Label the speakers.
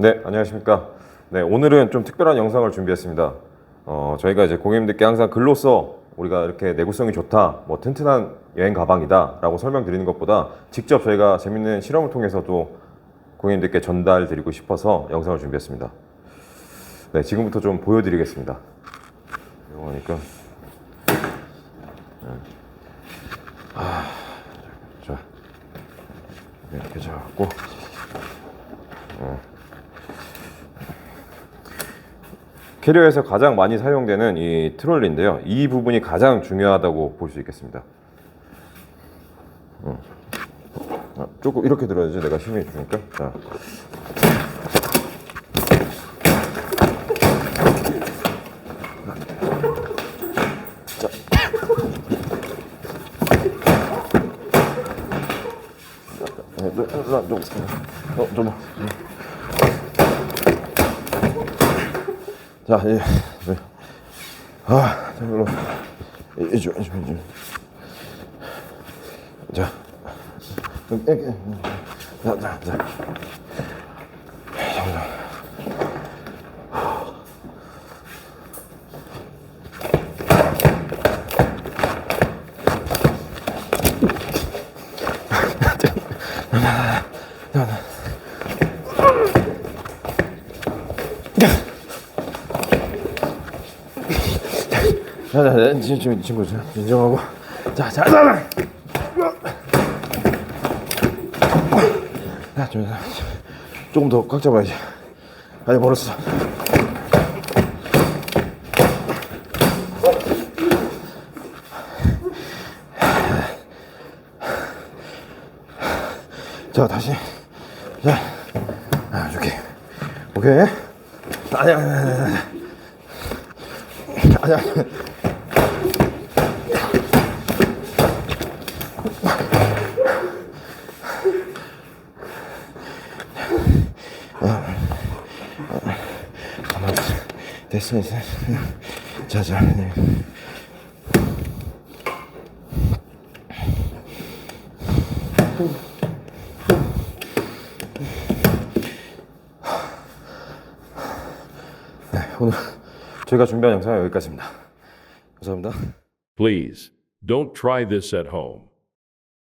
Speaker 1: 네, 안녕하십니까. 네, 오늘은 좀 특별한 영상을 준비했습니다. 어, 저희가 이제 고객님들께 항상 글로써 우리가 이렇게 내구성이 좋다, 뭐 튼튼한 여행 가방이다 라고 설명드리는 것보다 직접 저희가 재밌는 실험을 통해서도 고객님들께 전달 드리고 싶어서 영상을 준비했습니다. 네, 지금부터 좀 보여드리겠습니다. 이거니까. 네. 아, 자, 이렇게 잡고. 캐리어에서 가장 많이 사용되는 이 트롤리인데요. 이 부분이 가장 중요하다고 볼 수 있겠습니다. 음. 아, 조금 이렇게 들어야지 내가 힘이 주니까. 자. 자. 네, 좀, 좀, 좀, 어, 좀. 자, 예, 네. 아, 자, 이리로. 이쪽, 이쪽, 이쪽. 자. 자, 자, 자. 잠깐 자, 자, 자, 지금, 친구 좀 진정하고. 자, 자, 자, 자. 자, 좀, 조금 더 꽉 잡아야지. 아니, 멀었어. 자, 다시. 자, 아, 오케이. 오케이. 아니, 아니, 아니, 아니. 아니, 아니. 됐어 됐어 자 자 네. 네, 오늘 저희가 준비한 영상은 여기까지입니다 감사합니다
Speaker 2: Please, don't try this at home.